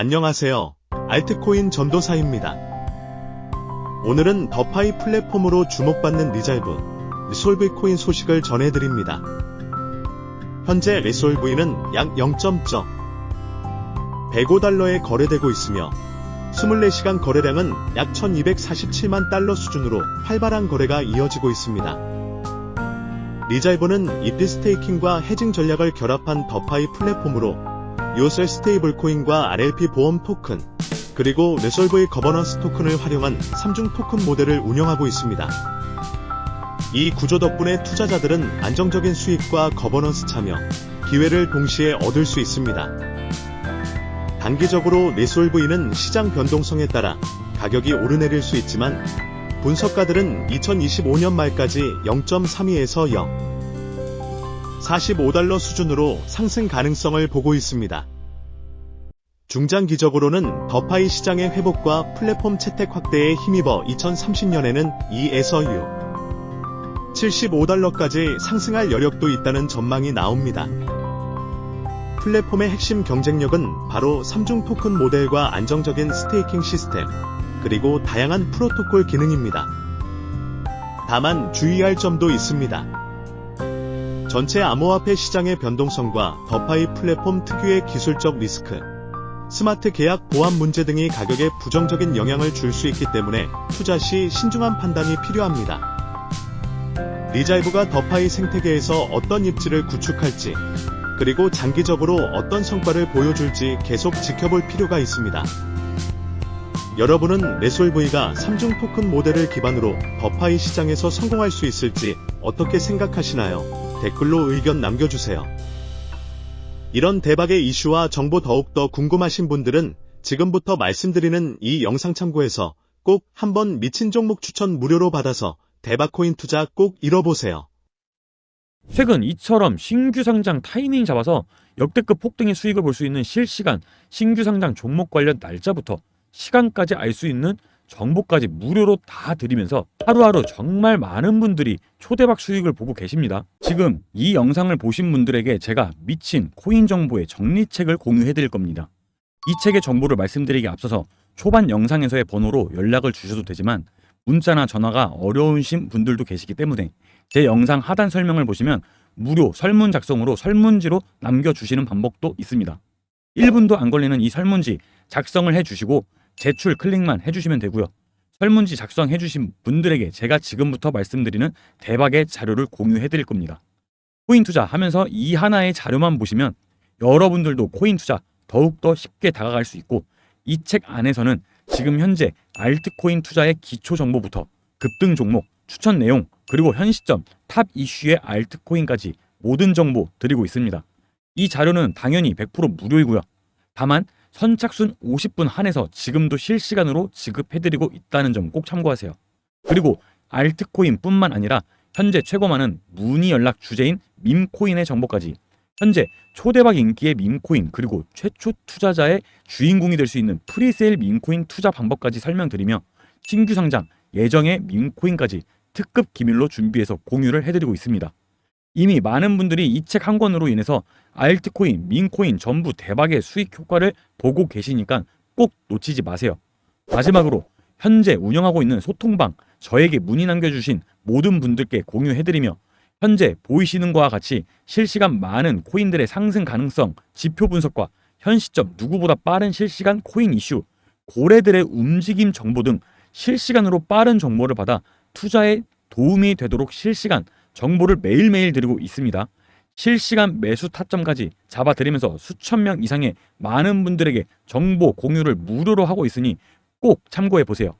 안녕하세요. 알트코인 전도사입니다. 오늘은 더파이 플랫폼으로 주목받는 리잘브, 리솔브 코인 소식을 전해드립니다. 현재 리솔브이는 약 0.1 105달러에 거래되고 있으며 24시간 거래량은 약 1247만 달러 수준으로 활발한 거래가 이어지고 있습니다. 리잘브는 이트 스테이킹과 해징 전략을 결합한 더파이 플랫폼으로 요셀 스테이블 코인과 RLP 보험 토큰, 그리고 레솔브의 거버넌스 토큰을 활용한 3중 토큰 모델을 운영하고 있습니다. 이 구조 덕분에 투자자들은 안정적인 수익과 거버넌스 참여, 기회를 동시에 얻을 수 있습니다. 단기적으로 레솔브이는 시장 변동성에 따라 가격이 오르내릴 수 있지만 분석가들은 2025년 말까지 0.32에서 0. 45달러 수준으로 상승 가능성을 보고 있습니다. 중장기적으로는 더파이 시장의 회복과 플랫폼 채택 확대에 힘입어 2030년에는 2에서 6, 75달러까지 상승할 여력도 있다는 전망이 나옵니다. 플랫폼의 핵심 경쟁력은 바로 3중 토큰 모델과 안정적인 스테이킹 시스템, 그리고 다양한 프로토콜 기능입니다. 다만 주의할 점도 있습니다. 전체 암호화폐 시장의 변동성과 더파이 플랫폼 특유의 기술적 리스크, 스마트 계약 보안 문제 등이 가격에 부정적인 영향을 줄 수 있기 때문에 투자 시 신중한 판단이 필요합니다. 리잘브가 더파이 생태계에서 어떤 입지를 구축할지, 그리고 장기적으로 어떤 성과를 보여줄지 계속 지켜볼 필요가 있습니다. 여러분은 레솔브이가 3중 토큰 모델을 기반으로 더파이 시장에서 성공할 수 있을지 어떻게 생각하시나요? 댓글로 의견 남겨주세요. 이런 대박의 이슈와 정보 더욱더 궁금하신 분들은 지금부터 말씀드리는 이 영상 참고해서 꼭 한번 미친 종목 추천 무료로 받아서 대박코인 투자 꼭 잃어보세요. 최근 이처럼 신규 상장 타이밍 잡아서 역대급 폭등의 수익을 볼 수 있는 실시간 신규 상장 종목 관련 날짜부터 시간까지 알 수 있는 정보까지 무료로 다 드리면서 하루하루 정말 많은 분들이 초대박 수익을 보고 계십니다. 지금 이 영상을 보신 분들에게 제가 미친 코인 정보의 정리책을 공유해 드릴 겁니다. 이 책의 정보를 말씀드리기 앞서서 초반 영상에서의 번호로 연락을 주셔도 되지만 문자나 전화가 어려우신 분들도 계시기 때문에 제 영상 하단 설명을 보시면 무료 설문 작성으로 설문지로 남겨주시는 방법도 있습니다. 1분도 안 걸리는 이 설문지 작성을 해주시고 제출 클릭만 해주시면 되고요. 설문지 작성해주신 분들에게 제가 지금부터 말씀드리는 대박의 자료를 공유해드릴 겁니다. 코인 투자 하면서 이 하나의 자료만 보시면 여러분들도 코인 투자 더욱더 쉽게 다가갈 수 있고 이 책 안에서는 지금 현재 알트코인 투자의 기초 정보부터 급등 종목, 추천 내용, 그리고 현 시점 탑 이슈의 알트코인까지 모든 정보 드리고 있습니다. 이 자료는 당연히 100% 무료이고요. 다만 선착순 50분 한해서 지금도 실시간으로 지급해드리고 있다는 점 꼭 참고하세요. 그리고 알트코인뿐만 아니라 현재 최고 많은 문의 연락 주제인 밈코인의 정보까지 현재 초대박 인기의 밈코인 그리고 최초 투자자의 주인공이 될 수 있는 프리세일 밈코인 투자 방법까지 설명드리며 신규 상장 예정의 밈코인까지 특급 기밀로 준비해서 공유를 해드리고 있습니다. 이미 많은 분들이 이 책 한 권으로 인해서 알트코인, 민코인 전부 대박의 수익 효과를 보고 계시니까 꼭 놓치지 마세요. 마지막으로 현재 운영하고 있는 소통방 저에게 문의 남겨주신 모든 분들께 공유해드리며 현재 보이시는 것과 같이 실시간 많은 코인들의 상승 가능성, 지표 분석과 현 시점 누구보다 빠른 실시간 코인 이슈, 고래들의 움직임 정보 등 실시간으로 빠른 정보를 받아 투자에 도움이 되도록 실시간 정보를 매일매일 드리고 있습니다. 실시간 매수 타점까지 잡아드리면서 수천 명 이상의 많은 분들에게 정보 공유를 무료로 하고 있으니 꼭 참고해 보세요.